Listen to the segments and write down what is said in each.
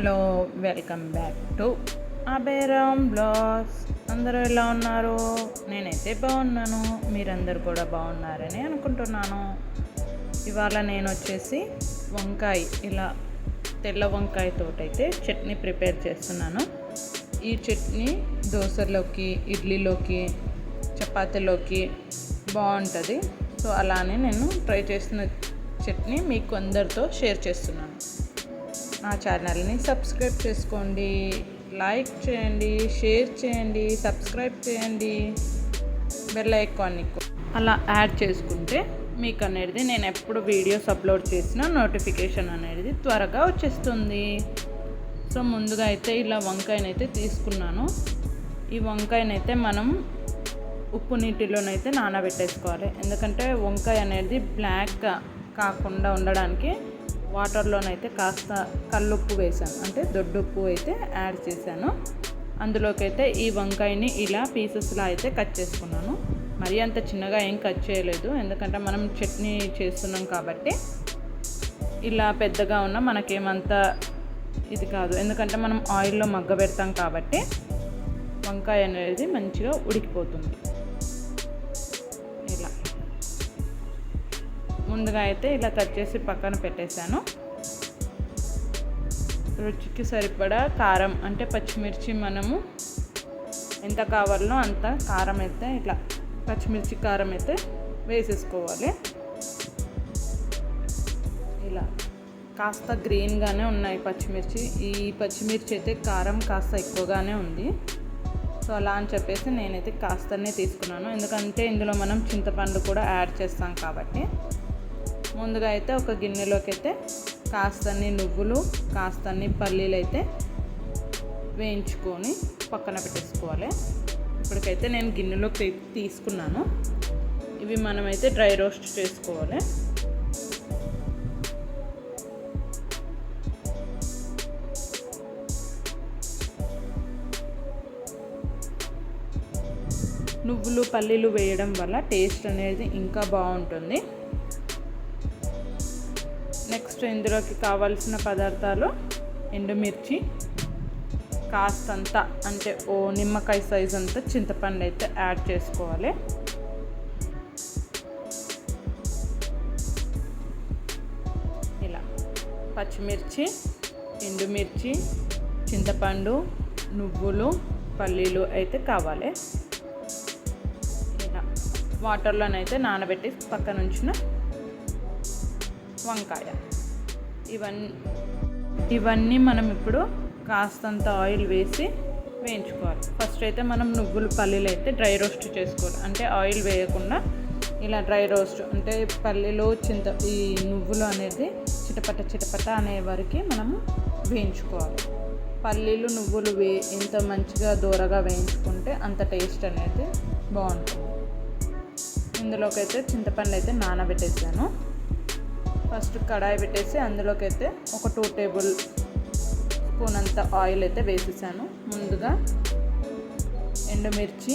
Hello welcome back to Abhiram blogs. అందరూ ఎలా ఉన్నారు? నేనైతే బాగున్నాను. మీరందరూ కూడా బాగున్నారని అనుకుంటున్నాను. ఇవాళ నేను వచ్చేసి వంకాయ ఇలా తెల్ల వంకాయతోటైతే చట్నీ ప్రిపేర్ చేస్తున్నాను. ఈ చట్నీ దోశలోకి ఇడ్లీలోకి చపాతీలోకి బాగుంటుంది. సో అలానే నేను ట్రై చేసిన చట్నీ మీకు అందరితో షేర్ చేస్తున్నాను. నా ఛానల్ని సబ్స్క్రైబ్ చేసుకోండి. లైక్ చేయండి షేర్ చేయండి సబ్స్క్రైబ్ చేయండి. బెల్ ఐకాన్ని అలా యాడ్ చేసుకుంటే మీకు అనేది నేను ఎప్పుడు వీడియోస్ అప్లోడ్ చేసినా నోటిఫికేషన్ అనేది త్వరగా వచ్చేస్తుంది. సో ముందుగా అయితే ఇలా వంకాయనైతే తీసుకున్నాను. ఈ వంకాయనైతే మనం ఉప్పు నీటిలోనైతే నానబెట్టేసుకోవాలి. ఎందుకంటే వంకాయ అనేది బ్లాక్ కాకుండా ఉండడానికి వాటర్లోనైతే కాస్త కల్లుప్పు వేసాను అంటే దొడ్డుప్పు అయితే యాడ్ చేశాను. అందులోకి అయితే ఈ వంకాయని ఇలా పీసెస్లా అయితే కట్ చేసుకున్నాను. మరీ అంత చిన్నగా ఏం కట్ చేయలేదు. ఎందుకంటే మనం చట్నీ చేస్తున్నాం కాబట్టి ఇలా పెద్దగా ఉన్న మనకేమంత ఇది కాదు. ఎందుకంటే మనం ఆయిల్లో మగ్గ పెడతాం కాబట్టి వంకాయ అనేది మంచిగా ఉడికిపోతుంది. ఇలా. ముందుగా అయితే ఇలా కట్ చేసి పక్కన పెట్టేశాను. రుచికి సరిపడా కారం అంటే పచ్చిమిర్చి మనము ఎంత కావాలో అంత కారం అయితే ఇట్లా పచ్చిమిర్చి కారం అయితే వేసేసుకోవాలి. ఇలా కాస్త గ్రీన్గానే ఉన్నాయి పచ్చిమిర్చి. ఈ పచ్చిమిర్చి అయితే కారం కాస్త ఎక్కువగానే ఉంది. సో అలా అని చెప్పేసి నేనైతే కాస్తనే తీసుకున్నాను. ఎందుకంటే ఇందులో మనం చింతపండు కూడా యాడ్ చేస్తాం కాబట్టి. ముందుగా అయితే ఒక గిన్నెలోకి అయితే కాస్తన్ని నువ్వులు కాస్తన్ని పల్లీలు అయితే వేయించుకొని పక్కన పెట్టేసుకోవాలి. ఇప్పటికైతే నేను గిన్నెలోకి తీసుకున్నాను. ఇవి మనమైతే డ్రై రోస్ట్ చేసుకోవాలి. నువ్వులు పల్లీలు వేయడం వల్ల టేస్ట్ అనేది ఇంకా బాగుంటుంది. నెక్స్ట్ ఇందులోకి కావాల్సిన పదార్థాలు ఎండుమిర్చి కాస్తంత అంటే ఓ నిమ్మకాయ సైజ్ అంతా చింతపండు అయితే యాడ్ చేసుకోవాలి. ఇలా పచ్చిమిర్చి ఎండుమిర్చి చింతపండు నువ్వులు పల్లీలు అయితే కావాలి. ఇలా వాటర్లోనైతే నానబెట్టి పక్కన ఉంచిన వంకాయ. ఇవన్నీ ఇవన్నీ మనం ఇప్పుడు కాస్తంత ఆయిల్ వేసి వేయించుకోవాలి. ఫస్ట్ అయితే మనం నువ్వులు పల్లీలు అయితే డ్రై రోస్ట్ చేసుకోవాలి. అంటే ఆయిల్ వేయకుండా ఇలా డ్రై రోస్ట్ అంటే పల్లీలు చింత ఈ నువ్వులు అనేది చిటపట చిటపట అనే వరకు మనము వేయించుకోవాలి. పల్లీలు నువ్వులు వే ఎంత మంచిగా దూరగా వేయించుకుంటే అంత టేస్ట్ అనేది బాగుంటుంది. ఇందులోకైతే చింతపండు అయితే నానబెట్టేసాను. ఫస్ట్ కడాయి పెట్టేసి అందులోకి అయితే ఒక టూ టేబుల్ స్పూన్ అంత ఆయిల్ అయితే వేసేసాను. ముందుగా ఎండుమిర్చి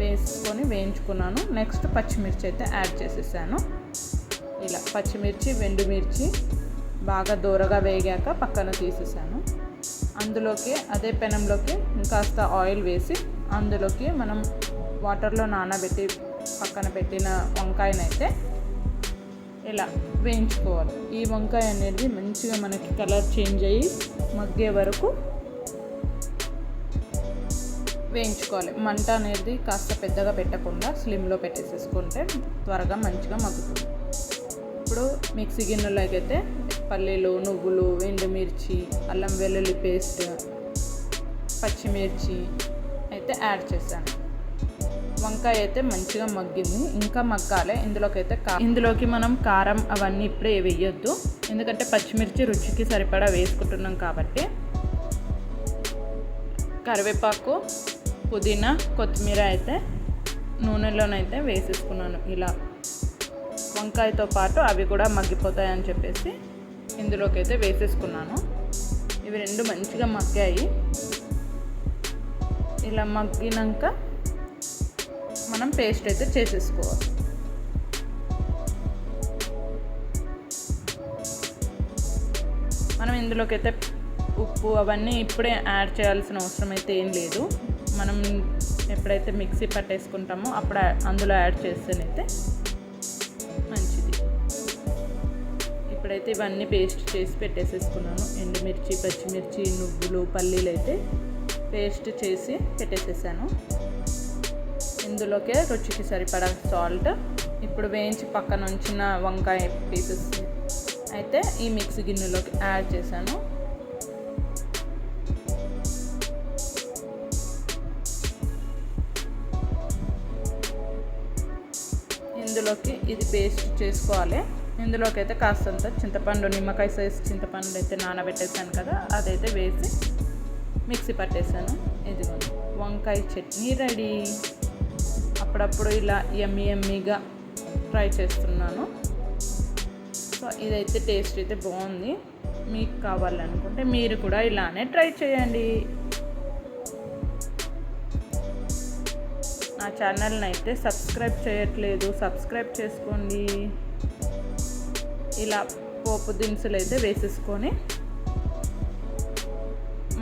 వేసుకొని వేయించుకున్నాను. నెక్స్ట్ పచ్చిమిర్చి అయితే యాడ్ చేసేసాను. ఇలా పచ్చిమిర్చి వెండుమిర్చి బాగా దూరగా వేగాక పక్కన తీసేసాను. అందులోకి అదే పెనంలోకి ఇంకాస్త ఆయిల్ వేసి అందులోకి మనం వాటర్లో నానబెట్టి పక్కన పెట్టిన వంకాయనైతే ఇలా వేయించుకోవాలి. ఈ వంకాయ అనేది మంచిగా మనకి కలర్ చేంజ్ అయ్యి మగ్గే వరకు వేయించుకోవాలి. మంట అనేది కాస్త పెద్దగా పెట్టకుండా స్లిమ్లో పెట్టేసేసుకుంటే త్వరగా మంచిగా మగ్గుతుంది. ఇప్పుడు మిక్సీ గిన్నెలోకి అయితే పల్లీలు నువ్వులు ఎండుమిర్చి అల్లం వెల్లుల్లి పేస్ట్ పచ్చిమిర్చి అయితే యాడ్ చేశాను. వంకాయ అయితే మంచిగా మగ్గింది. ఇంకా మగ్గాలి. ఇందులోకి అయితే ఇందులోకి మనం కారం అవన్నీ ఇప్పుడే వేయొద్దు. ఎందుకంటే పచ్చిమిర్చి రుచికి సరిపడా వేసుకుంటున్నాం కాబట్టి. కరివేపాకు పుదీనా కొత్తిమీర అయితే నూనెలోనైతే వేసేసుకున్నాను ఇలా. వంకాయతో పాటు అవి కూడా మగ్గిపోతాయని చెప్పేసి ఇందులోకి అయితే వేసేసుకున్నాను. ఇవి రెండు మంచిగా మగ్గాయి. ఇలా మగ్గినాక మనం పేస్ట్ అయితే చేసేసుకోవాలి. మనం ఇందులోకి అయితే ఉప్పు అవన్నీ ఇప్పుడే యాడ్ చేయాల్సిన అవసరం అయితే ఏం లేదు. మనం ఎప్పుడైతే మిక్సీ పట్టేసుకుంటామో అప్పుడు అందులో యాడ్ చేస్తేనైతే మంచిది. ఇప్పుడైతే ఇవన్నీ పేస్ట్ చేసి పెట్టేసేసుకున్నాను. ఎండుమిర్చి పచ్చిమిర్చి నువ్వులు పల్లీలు అయితే పేస్ట్ చేసి పెట్టేసేసాను. ఇందులోకే రుచికి సరిపడా సాల్ట్ ఇప్పుడు వేయించి పక్కన ఉంచిన వంకాయ పీసెస్ అయితే ఈ మిక్సీ గిన్నెలోకి యాడ్ చేశాను. ఇందులోకి ఇది పేస్ట్ చేసుకోవాలి. ఇందులోకి అయితే కాస్తంత చింతపండు నిమ్మకాయ సైజ్ చింతపండు అయితే నానబెట్టేసాను కదా అదైతే వేసి మిక్సీ పట్టేసాను ఇదిగోండి వంకాయ చట్నీ రెడీ అప్పుడప్పుడు ఇలా ఎమ్మి ఎమ్మిగా ట్రై చేస్తున్నాను. సో ఇదైతే టేస్ట్ అయితే బాగుంది. మీకు కావాలనుకుంటే మీరు కూడా ఇలానే ట్రై చేయండి. నా ఛానల్ని అయితే సబ్స్క్రైబ్ చేయట్లేదు. సబ్స్క్రైబ్ చేసుకోండి. ఇలా పోపు దినుసులు అయితే వేసేసుకొని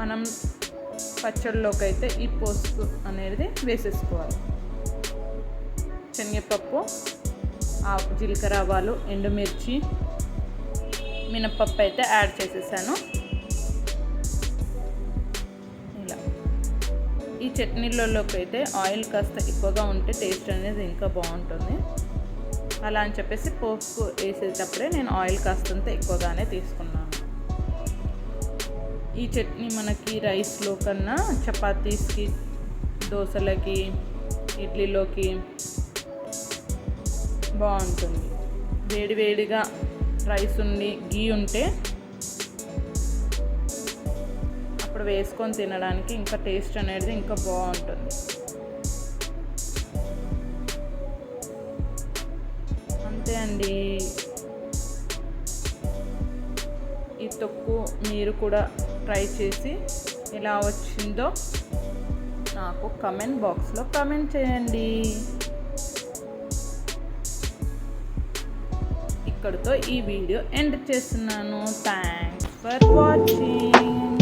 మనం పచ్చళ్ళలోకి అయితే ఈ పోస్తు అనేది వేసేసుకోవాలి. శనగపప్పు ఆకు జీలకర్ర ఆవాలు ఎండుమిర్చి మినపప్పు అయితే యాడ్ చేసేసాను. ఇలా. ఈ చట్నీలలోకి అయితే ఆయిల్ కాస్త ఎక్కువగా ఉంటే టేస్ట్ అనేది ఇంకా బాగుంటుంది. అలా అని చెప్పేసి పోపు వేసేటప్పుడే నేను ఆయిల్ కాస్తంత ఎక్కువగానే తీసుకున్నాను. ఈ చట్నీ మనకి రైస్లో కన్నా చపాతీస్కి దోశలకి ఇడ్లీలోకి బాగుంటుంది. వేడి వేడిగా రైస్ ఉండి గీ ఉంటే అప్పుడు వేసుకొని తినడానికి ఇంకా టేస్ట్ అనేది ఇంకా బాగుంటుంది. అంతే అండి. ఈ తొక్కు మీరు కూడా ట్రై చేసి ఎలా వచ్చిందో నాకు కమెంట్ బాక్స్లో కమెంట్ చేయండి. ఇక్కడితో ఈ వీడియో ఎండ్ చేస్తున్నాను. Thanks for watching